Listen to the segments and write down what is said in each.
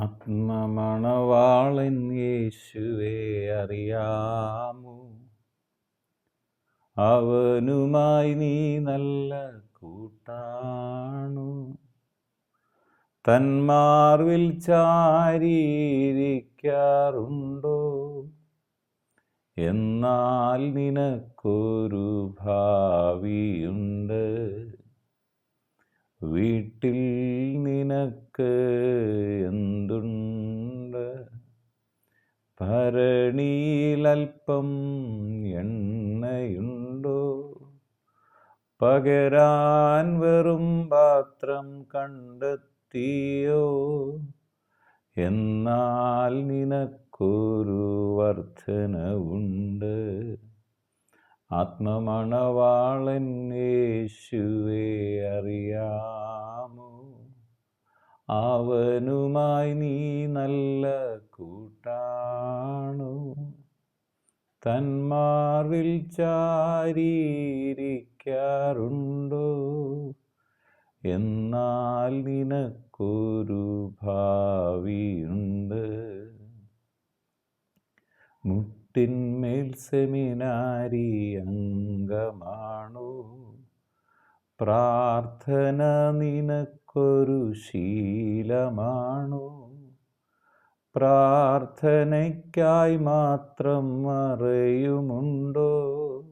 ആത്മമണവാളൻ യേശുവേ അറിയാമോ? അവനുമായി നീ നല്ല കൂട്ടാണു? തന്മാർവിൽ ചാരിയിരിക്കാറുണ്ടോ? എന്നാൽ നിനക്കൊരു ഭാവിയുണ്ട്. വീട്ടിൽ നിനക്ക് ഭരണിയിലൽപ്പം എണ്ണയുണ്ടോ? പകരാൻ വെറും പാത്രം കണ്ടെത്തിയോ? എന്നാൽ നിനക്കൊരു വർധനവുണ്ട് ആത്മമണവാളൻ യേശുവേ അറിയാമോ അവനുമായി നീ നല്ല കൂട്ടാണു. തന്മാർവിൽ ചാരിയിരിക്കാറുണ്ടോ? എന്നാൽ നിനക്കൊരു ഭാവിയുണ്ട്. മുട്ടിന്മേൽ സെമിനാരി അംഗമാണോ. പ്രാർത്ഥന നിനക്കൊരു ശീലമാണോ. പ്രാർത്ഥനയ്ക്കായി മാത്രം മറയുമുണ്ടോ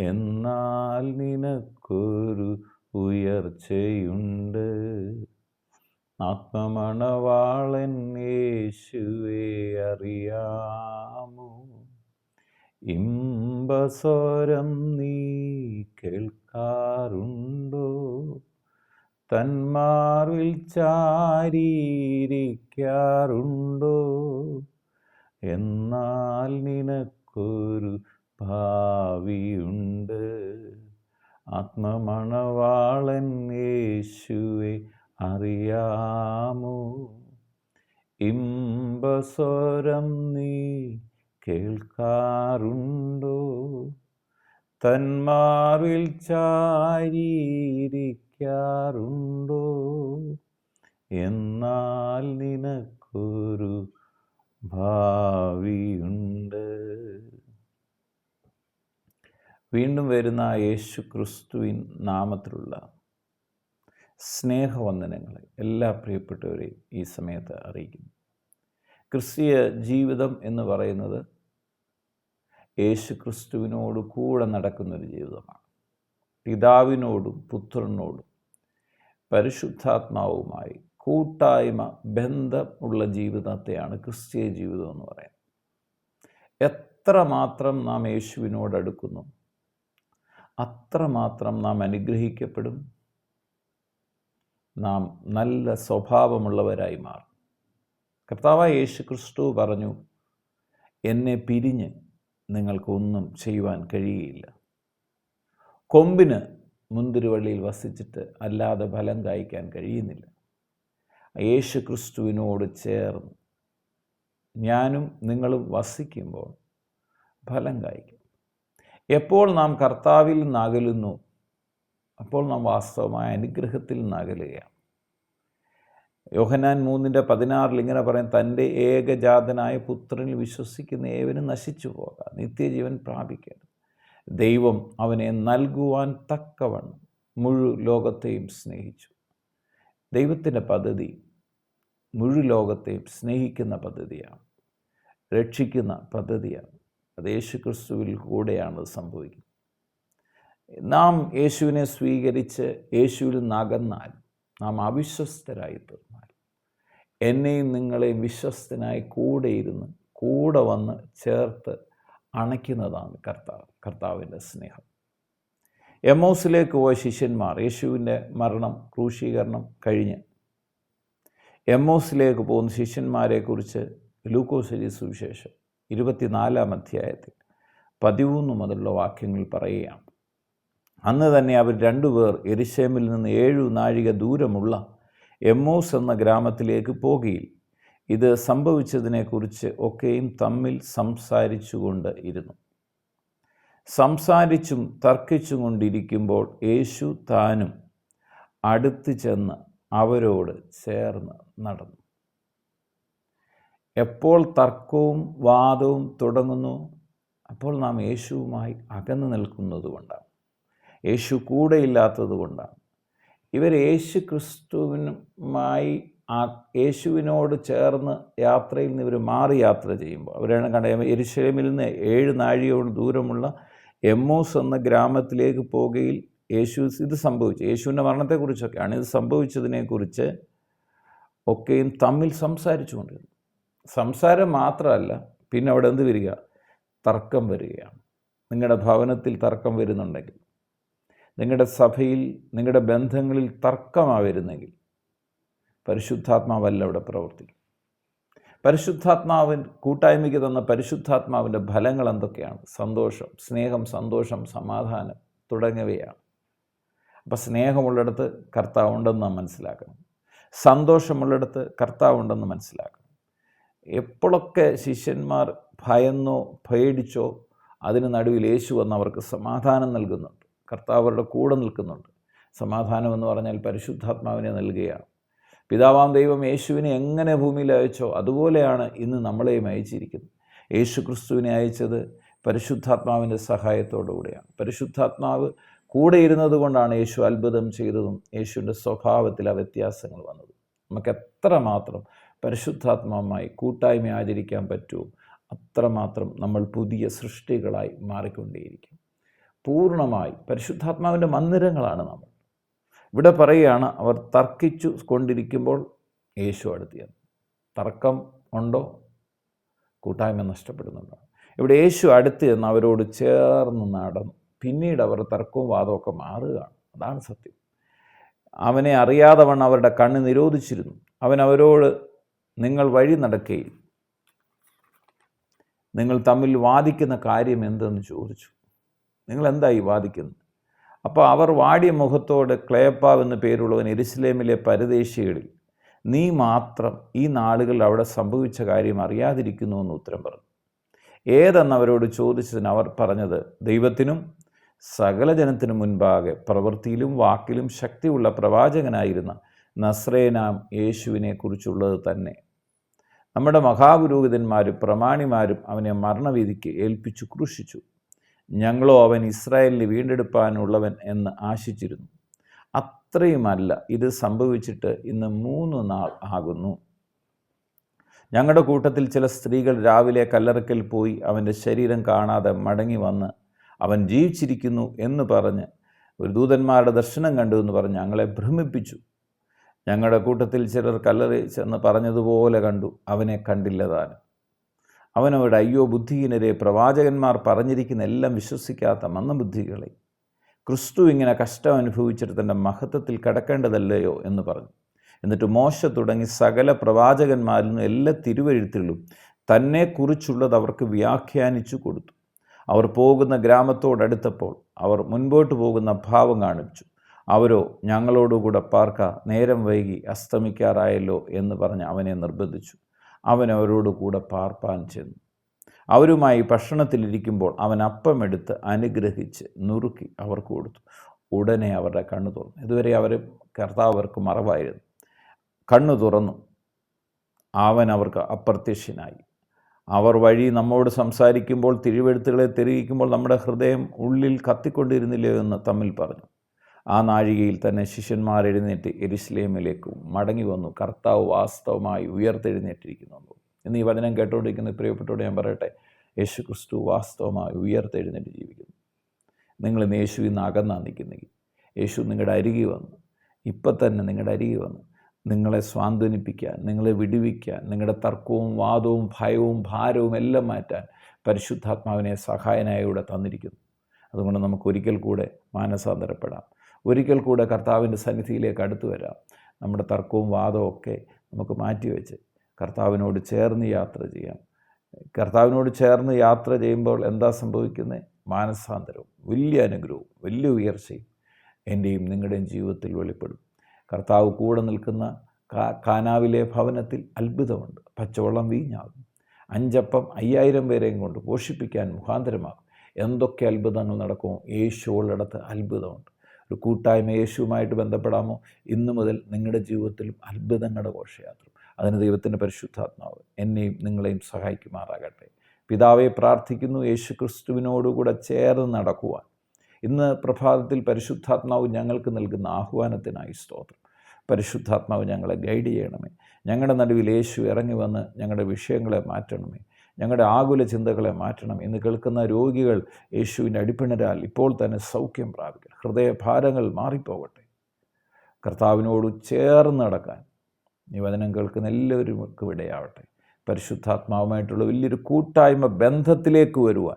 എന്നാൽ നിനക്കൊരു ഉയർച്ചയുണ്ട്. ആത്മമണവാളൻ യേശുവേ അറിയാമോ? ഇമ്പസ്വരം നീ കേൾക്കാറുണ്ടോ. തന്മാർവിൽ ചാരിയിരിക്കാറുണ്ടോ? എന്നാൽ നിനക്കൊരു ഭാവിയുണ്ട്. ആത്മമണവാളൻ യേശുവെ അറിയാമോ? ഇമ്പസ്വരം നീ കേൾക്കാറുണ്ടോ? തന്മാർവിൽ ചാരിയിരിക്കാറുണ്ടോ എന്നാൽ നിനക്കൊരു ഭാവിയുണ്ട്. വീണ്ടും വരുന്ന യേശു ക്രിസ്തുവിൻ നാമത്തിലുള്ള സ്നേഹവന്ദനങ്ങളെ എല്ലാ പ്രിയപ്പെട്ടവരെയും ഈ സമയത്ത് അറിയിക്കുന്നു. ക്രിസ്തീയ ജീവിതം എന്ന് പറയുന്നത് യേശു ക്രിസ്തുവിനോട് കൂടെ നടക്കുന്നൊരു ജീവിതമാണ്. പിതാവിനോടും പുത്രനോടും പരിശുദ്ധാത്മാവുമായി കൂട്ടായ്മ ബന്ധമുള്ള ജീവിതത്തെയാണ് ക്രിസ്തീയ ജീവിതം എന്ന് പറയുന്നത്. എത്രമാത്രം നാം യേശുവിനോട് അടുക്കുന്നു അത്രമാത്രം നാം അനുഗ്രഹിക്കപ്പെടും നാം നല്ല സ്വഭാവമുള്ളവരായി മാറും. കർത്താവായ യേശു ക്രിസ്തു പറഞ്ഞു എന്നെ പിരിഞ്ഞ് നിങ്ങൾക്കൊന്നും ചെയ്യുവാൻ കഴിയുകയില്ല. കൊമ്പിന് മുന്തിരിവള്ളിയിൽ വസിച്ചിട്ട് അല്ലാതെ ഫലം കായ്ക്കാൻ കഴിയുന്നില്ല. യേശു ക്രിസ്തുവിനോട് ചേർന്ന് ഞാനും നിങ്ങളും വസിക്കുമ്പോൾ ഫലം കായ്ക്കും. എപ്പോൾ നാം കർത്താവിൽ നിന്നകലുന്നു? അപ്പോൾ നാം വാസ്തവമായ അനുഗ്രഹത്തിൽ നിന്നകലുകയാണ്. യോഹനാൻ മൂന്നിന്റെ പതിനാറിൽ ഇങ്ങനെ പറയും തന്റെ ഏകജാതനായ പുത്രനിൽ വിശ്വസിക്കുന്ന ഏവനും നശിച്ചു പോകാം. നിത്യജീവൻ പ്രാപിക്കരുത്. ദൈവം അവനെ നൽകുവാൻ തക്കവണ്ണം മുഴു ലോകത്തെയും സ്നേഹിച്ചു. ദൈവത്തിന്റെ പദ്ധതി മുഴു ലോകത്തെയും സ്നേഹിക്കുന്ന പദ്ധതിയാണ്. രക്ഷിക്കുന്ന പദ്ധതിയാണ്. അത് യേശു ക്രിസ്തുവിൽ കൂടെയാണ് സംഭവിക്കുന്നത്. നാം യേശുവിനെ സ്വീകരിച്ച് യേശുവിൽ നകന്നാൽ നാം അവിശ്വസ്തരായി തീർന്നാൽ. എന്നെയും നിങ്ങളെയും വിശ്വസ്തനായി കൂടെ ഇരുന്ന് കൂടെ വന്ന് ചേർത്ത് അണയ്ക്കുന്നതാണ് കർത്താവ്. കർത്താവിന്റെ സ്നേഹം. എമോസിലേക്ക് പോയ ശിഷ്യന്മാർ യേശുവിന്റെ മരണം ക്രൂശീകരണം കഴിഞ്ഞ് എമ്മോസിലേക്ക് പോകുന്ന ശിഷ്യന്മാരെക്കുറിച്ച് ലൂക്കോസരി സുവിശേഷം ഇരുപത്തിനാലാം അധ്യായത്തിൽ പതിമൂന്ന് മുതലുള്ള വാക്യങ്ങൾ പറയുകയാണ്. അന്ന് തന്നെ അവർ രണ്ടുപേർ എരിശേമിൽ നിന്ന് ഏഴു നാഴിക ദൂരമുള്ള എമ്മോസ് എന്ന ഗ്രാമത്തിലേക്ക് പോകിയിൽ ഇത് സംഭവിച്ചതിനെക്കുറിച്ച് ഒക്കെയും തമ്മിൽ സംസാരിച്ചുകൊണ്ട് ഇരുന്നു. സംസാരിച്ചും തർക്കിച്ചും കൊണ്ടിരിക്കുമ്പോൾ യേശു താനും അടുത്ത് ചെന്ന് അവരോട് ചേർന്ന് നടന്നു. എപ്പോൾ തർക്കവും വാദവും തുടങ്ങുന്നു? അപ്പോൾ നാം യേശുവുമായി അകന്നു നിൽക്കുന്നത് കൊണ്ടാണ്. യേശു കൂടെയില്ലാത്തത് കൊണ്ടാണ്. ഇവർ യേശു ക്രിസ്തുവിനുമായി യേശുവിനോട് ചേർന്ന് യാത്രയിൽ നിന്ന് ഇവർ മാറി യാത്ര ചെയ്യുമ്പോൾ അവരാണ് കണ്ട എരിശലമിൽ നിന്ന് ഏഴ് നാഴിയോട് ദൂരമുള്ള എമ്മോസ് എന്ന ഗ്രാമത്തിലേക്ക് പോകുകയിൽ യേശു ഇത് സംഭവിച്ചു. യേശുവിന്റെ മരണത്തെക്കുറിച്ചൊക്കെയാണ് ഇത് സംഭവിച്ചതിനെക്കുറിച്ച് ഒക്കെയും തമ്മിൽ സംസാരിച്ചു കൊണ്ടിരുന്നു സംസാരം മാത്രമല്ല പിന്നെ അവിടെ എന്ത് വരിക? തർക്കം വരികയാണ്. നിങ്ങളുടെ ഭവനത്തിൽ തർക്കം വരുന്നുണ്ടെങ്കിൽ നിങ്ങളുടെ സഭയിൽ നിങ്ങളുടെ ബന്ധങ്ങളിൽ തർക്കമാണ് വരുന്നെങ്കിൽ പരിശുദ്ധാത്മാവല്ല അവിടെ പ്രവർത്തിക്കും പരിശുദ്ധാത്മാവിൻ കൂട്ടായ്മയ്ക്ക് തന്ന പരിശുദ്ധാത്മാവിന്റെ ഫലങ്ങൾ എന്തൊക്കെയാണ്? സന്തോഷം സ്നേഹം സന്തോഷം സമാധാനം തുടങ്ങിയവയാണ്. അപ്പം സ്നേഹമുള്ളിടത്ത് കർത്താവ് ഉണ്ടെന്ന് നാം മനസ്സിലാക്കണം. സന്തോഷമുള്ളിടത്ത് കർത്താവ് ഉണ്ടെന്ന് മനസ്സിലാക്കണം. എപ്പോഴൊക്കെ ശിഷ്യന്മാർ ഭയന്നോ പേടിച്ചോ അതിന് നടുവിൽ യേശു വന്ന് അവർക്ക് സമാധാനം നൽകുന്നുണ്ട്. കർത്താവരുടെ കൂടെ നിൽക്കുന്നുണ്ട്. സമാധാനം എന്ന് പറഞ്ഞാൽ പരിശുദ്ധാത്മാവിനെ നൽകുകയാണ്. പിതാവാം ദൈവം യേശുവിനെ എങ്ങനെ ഭൂമിയിൽ അയച്ചോ അതുപോലെയാണ് ഇന്ന് നമ്മളെയും അയച്ചിരിക്കുന്നത്. യേശു ക്രിസ്തുവിനെ അയച്ചത് പരിശുദ്ധാത്മാവിന്റെ സഹായത്തോടുകൂടിയാണ് പരിശുദ്ധാത്മാവ് കൂടെ ഇരുന്നത് കൊണ്ടാണ് യേശു അത്ഭുതം ചെയ്തതും യേശുവിന്റെ സ്വഭാവത്തിൽ ആ വ്യത്യാസങ്ങൾ വന്നതും. നമുക്ക് എത്രമാത്രം പരിശുദ്ധാത്മാവുമായി കൂട്ടായ്മ ആചരിക്കാൻ പറ്റുമോ അത്രമാത്രം നമ്മൾ പുതിയ സൃഷ്ടികളായി മാറിക്കൊണ്ടേയിരിക്കും. പൂർണമായി പരിശുദ്ധാത്മാവിന്റെ മന്ദിരങ്ങളാണ് നമ്മൾ. ഇവിടെ പറയുകയാണ് അവർ തർക്കിച്ചു കൊണ്ടിരിക്കുമ്പോൾ യേശു അടുത്തിയാണ് തർക്കം ഉണ്ടോ? കൂട്ടായ്മ നഷ്ടപ്പെടുന്നുണ്ടോ? ഇവിടെ യേശു അടുത്ത് എന്ന് അവരോട് ചേർന്ന് നടന്നു. പിന്നീട് അവർ തർക്കവും വാദവും വാദമൊക്കെ മാറുകയാണ്. അതാണ് സത്യം. അവനെ അറിയാതെ വണ്ണം അവരുടെ കണ്ണ് നിരോധിച്ചിരുന്നു. അവൻ അവരോട് നിങ്ങൾ വഴി നടക്കുകയിൽ നിങ്ങൾ തമ്മിൽ വാദിക്കുന്ന കാര്യം എന്തെന്ന് ചോദിച്ചു. നിങ്ങൾ എന്തായി വാദിക്കുന്നത് അപ്പോൾ അവർ വാടിയ മുഖത്തോട് ക്ലേപ്പാവ് എന്ന പേരുള്ളവൻ എരുസലേമിലെ പരദേശികളിൽ നീ മാത്രം ഈ നാളുകളിൽ അവിടെ സംഭവിച്ച കാര്യം അറിയാതിരിക്കുന്നു എന്ന് ഉത്തരം പറഞ്ഞു. ഏതെന്നവരോട് ചോദിച്ചതിന് അവർ പറഞ്ഞത് ദൈവത്തിനും സകല ജനത്തിനു മുൻപാകെ പ്രവൃത്തിയിലും വാക്കിലും ശക്തിയുള്ള പ്രവാചകനായിരുന്ന നസ്രേനാം യേശുവിനെ കുറിച്ചുള്ളത് തന്നെ. നമ്മുടെ മഹാപുരോഹിതന്മാരും പ്രമാണിമാരും അവനെ മരണവീതിക്ക് ഏൽപ്പിച്ചു ക്രൂശിച്ചു. ഞങ്ങളോ അവൻ ഇസ്രായേലിൽ വീണ്ടെടുപ്പാനുള്ളവൻ എന്ന് ആശിച്ചിരുന്നു. അത്രയുമല്ല ഇത് സംഭവിച്ചിട്ട് ഇന്ന് മൂന്ന് നാൾ ആകുന്നു. ഞങ്ങളുടെ കൂട്ടത്തിൽ ചില സ്ത്രീകൾ രാവിലെ കല്ലറക്കൽ പോയി അവന്റെ ശരീരം കാണാതെ മടങ്ങി വന്ന് അവൻ ജീവിച്ചിരിക്കുന്നു എന്ന് പറഞ്ഞ് ഒരു ദൂതന്മാരുടെ ദർശനം കണ്ടു എന്ന് പറഞ്ഞ് ഞങ്ങളെ ഭ്രമിപ്പിച്ചു. ഞങ്ങളുടെ കൂട്ടത്തിൽ ചിലർ കല്ലറി ചെന്ന് പറഞ്ഞതുപോലെ കണ്ടു. അവനെ കണ്ടില്ല താനും. അവനോട് അയ്യോ ബുദ്ധിഹീനരെ പ്രവാചകന്മാർ പറഞ്ഞിരിക്കുന്ന എല്ലാം വിശ്വസിക്കാത്ത മന്ദബുദ്ധികളെ ക്രിസ്തു ഇങ്ങനെ കഷ്ടം അനുഭവിച്ചിട്ട് തന്റെ മഹത്വത്തിൽ കിടക്കേണ്ടതല്ലയോ? എന്ന് പറഞ്ഞു. എന്നിട്ട് മോശ തുടങ്ങി സകല പ്രവാചകന്മാരിൽ നിന്നും എല്ലാ തിരുവഴുത്തുകളും തന്നെക്കുറിച്ചുള്ളത് അവർക്ക് വ്യാഖ്യാനിച്ചു കൊടുത്തു. അവർ പോകുന്ന ഗ്രാമത്തോടടുത്തപ്പോൾ അവർ മുൻപോട്ട് പോകുന്ന ഭാവം കാണിച്ചു. അവരോ ഞങ്ങളോടുകൂടെ പാർക്ക നേരം വൈകി അസ്തമിക്കാറായല്ലോ എന്ന് പറഞ്ഞ് അവനെ നിർബന്ധിച്ചു. അവൻ അവരോട് കൂടെ പാർപ്പാൻ ചെന്നു. അവരുമായി ഭക്ഷണത്തിലിരിക്കുമ്പോൾ അവൻ അപ്പമെടുത്ത് അനുഗ്രഹിച്ച് നുറുക്കി അവർക്ക് കൊടുത്തു. ഉടനെ അവരുടെ കണ്ണു തുറന്നു. ഇതുവരെ അവർ കർത്താവ് അവർക്ക് മറവായിരുന്നു. കണ്ണു തുറന്നു. അവൻ അവർക്ക് അപ്രത്യക്ഷനായി. അവർ വഴി നമ്മോട് സംസാരിക്കുമ്പോൾ തിരുവെഴുത്തുകളെ തെളിയിക്കുമ്പോൾ നമ്മുടെ ഹൃദയം ഉള്ളിൽ കത്തിക്കൊണ്ടിരുന്നില്ലേ എന്ന് തമ്മിൽ പറഞ്ഞു. ആ നാഴികയിൽ തന്നെ ശിഷ്യന്മാർ എഴുന്നേറ്റ് എരുസലേമിലേക്ക് മടങ്ങി വന്നു. കർത്താവ് വാസ്തവമായി ഉയർത്തെഴുന്നേറ്റിരിക്കുന്നു. എന്ന് ഈ വചനം കേട്ടുകൊണ്ടിരിക്കുന്ന പ്രിയപ്പെട്ടോട് ഞാൻ പറയട്ടെ യേശു ക്രിസ്തു വാസ്തവമായി ഉയർത്തെഴുന്നേറ്റ് ജീവിക്കുന്നു. നിങ്ങൾ ഇന്ന് യേശു ഇന്ന് അകന്നാ നിൽക്കുന്നെങ്കിൽ യേശു നിങ്ങളുടെ അരികി വന്നു. ഇപ്പം തന്നെ നിങ്ങളുടെ അരികെ വന്നു. നിങ്ങളെ സ്വാന്തനിപ്പിക്കാൻ നിങ്ങളെ വിടുവിക്കാൻ നിങ്ങളുടെ തർക്കവും വാദവും ഭയവും ഭാരവും എല്ലാം മാറ്റാൻ പരിശുദ്ധാത്മാവിനെ സഹായനായി ഇവിടെ തന്നിരിക്കുന്നു. അതുകൊണ്ട് നമുക്ക് ഒരിക്കൽ കൂടെ മാനസാന്തരപ്പെടാം. ഒരിക്കൽ കൂടെ കർത്താവിന്റെ സന്നിധിയിലേക്ക് അടുത്തു വരാം. നമ്മുടെ തർക്കവും വാദവും ഒക്കെ നമുക്ക് മാറ്റിവെച്ച് കർത്താവിനോട് ചേർന്ന് യാത്ര ചെയ്യാം. കർത്താവിനോട് ചേർന്ന് യാത്ര ചെയ്യുമ്പോൾ എന്താ സംഭവിക്കുന്നത് മാനസാന്തരവും വലിയ അനുഗ്രഹവും വലിയ ഉയർച്ചയും എന്റെയും നിങ്ങളുടെയും ജീവിതത്തിൽ വെളിപ്പെടും. കർത്താവ് കൂടെ നിൽക്കുന്ന കാനാവിലെ ഭവനത്തിൽ അത്ഭുതമുണ്ട്. പച്ചവെള്ളം വീഞ്ഞാകും. അഞ്ചപ്പം അയ്യായിരം പേരെയും കൊണ്ട് പോഷിപ്പിക്കാൻ മുഖാന്തരമാകും. എന്തൊക്കെ അത്ഭുതങ്ങൾ നടക്കുമോ? യേശുവുള്ളിടത്ത് അത്ഭുതമുണ്ട്. ഒരു കൂട്ടായ്മ യേശുവുമായിട്ട് ബന്ധപ്പെടാമോ? ഇന്നു മുതൽ നിങ്ങളുടെ ജീവിതത്തിലും അത്ഭുതങ്ങളുടെ ഘോഷയാത്ര. അതിന് ദൈവത്തിന്റെ പരിശുദ്ധാത്മാവ് എന്നെയും നിങ്ങളെയും സഹായിക്കുമാറാകട്ടെ. പിതാവെ പ്രാർത്ഥിക്കുന്നു യേശു ക്രിസ്തുവിനോടുകൂടെ ചേർന്ന് നടക്കുവാൻ. ഇന്ന് പ്രഭാതത്തിൽ പരിശുദ്ധാത്മാവ് ഞങ്ങൾക്ക് നൽകുന്ന ആഹ്വാനത്തിനായി സ്തോത്രം. പരിശുദ്ധാത്മാവ് ഞങ്ങളെ ഗൈഡ് ചെയ്യണമേ. ഞങ്ങളുടെ നടുവിൽ യേശു ഇറങ്ങി വന്ന് ഞങ്ങളുടെ വിഷയങ്ങളെ മാറ്റണമേ. ഞങ്ങളുടെ ആകുല ചിന്തകളെ മാറ്റണം ഇന്ന് കേൾക്കുന്ന രോഗികൾ യേശുവിന്റെ അടിപ്പിണരാൽ ഇപ്പോൾ തന്നെ സൗഖ്യം പ്രാപിക്കണം. ഹൃദയഭാരങ്ങൾ മാറിപ്പോകട്ടെ. കർത്താവിനോട് ചേർന്ന് നടക്കാൻ നിവേദനം കേൾക്കുന്ന എല്ലാവർക്കും ഇടയാവട്ടെ. പരിശുദ്ധാത്മാവുമായിട്ടുള്ള വലിയൊരു കൂട്ടായ്മ ബന്ധത്തിലേക്ക് വരുവാൻ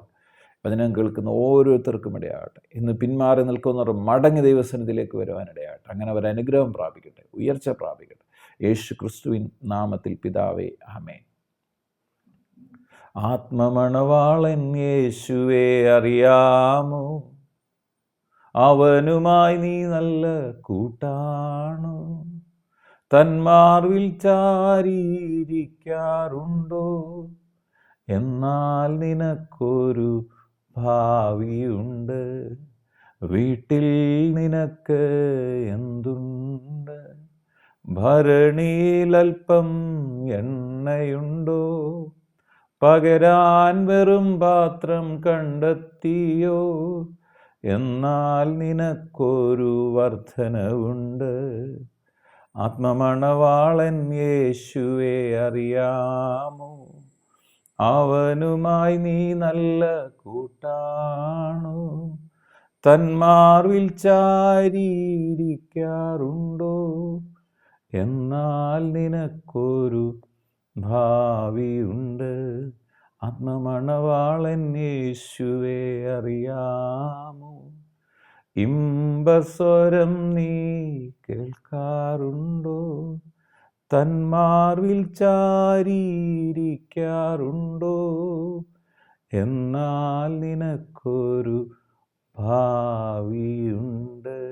വചനം കേൾക്കുന്ന ഓരോരുത്തർക്കും ഇടയാകട്ടെ ഇന്ന് പിന്മാറി നിൽക്കുന്നവർ മടങ്ങി ദൈവസന്നിധിയിലേക്ക് വരുവാനിടയാകട്ടെ അങ്ങനെ അവർ അനുഗ്രഹം പ്രാപിക്കട്ടെ. ഉയർച്ച പ്രാപിക്കട്ടെ. യേശു ക്രിസ്തുവിൻ നാമത്തിൽ പിതാവേ ആമേ ആത്മമണവാളൻ യേശുവെ അറിയാമോ? അവനുമായി നീ നല്ല കൂട്ടാണോ? തന്മാർവിൽ ചാരിയിരിക്കാറുണ്ടോ? എന്നാൽ നിനക്കൊരു ഭാവിയുണ്ട്. വീട്ടിൽ നിനക്ക് എന്തുണ്ട്? ഭരണിയിലൽപ്പം എണ്ണയുണ്ടോ? പകരാൻ വെറും പാത്രം കണ്ടെത്തിയോ? എന്നാൽ നിനക്കൊരു വർധനവുണ്ട് ആത്മമണവാളൻ യേശുവെ അറിയാമോ? അവനുമായി നീ നല്ല കൂട്ടാണു? തന്മാർവിൽ ചാരിയിരിക്കാറുണ്ടോ? എന്നാൽ നിനക്കൊരു ഭാവിയുണ്ട്. ആത്മമണവാളൻ യേശുവേ അറിയാമോ? ഇമ്പസ്വരം നീ കേൾക്കാറുണ്ടോ? തന്മാർവിൽ ചാരിയിരിക്കാറുണ്ടോ? എന്നാൽ നിനക്കൊരു ഭാവിയുണ്ട്.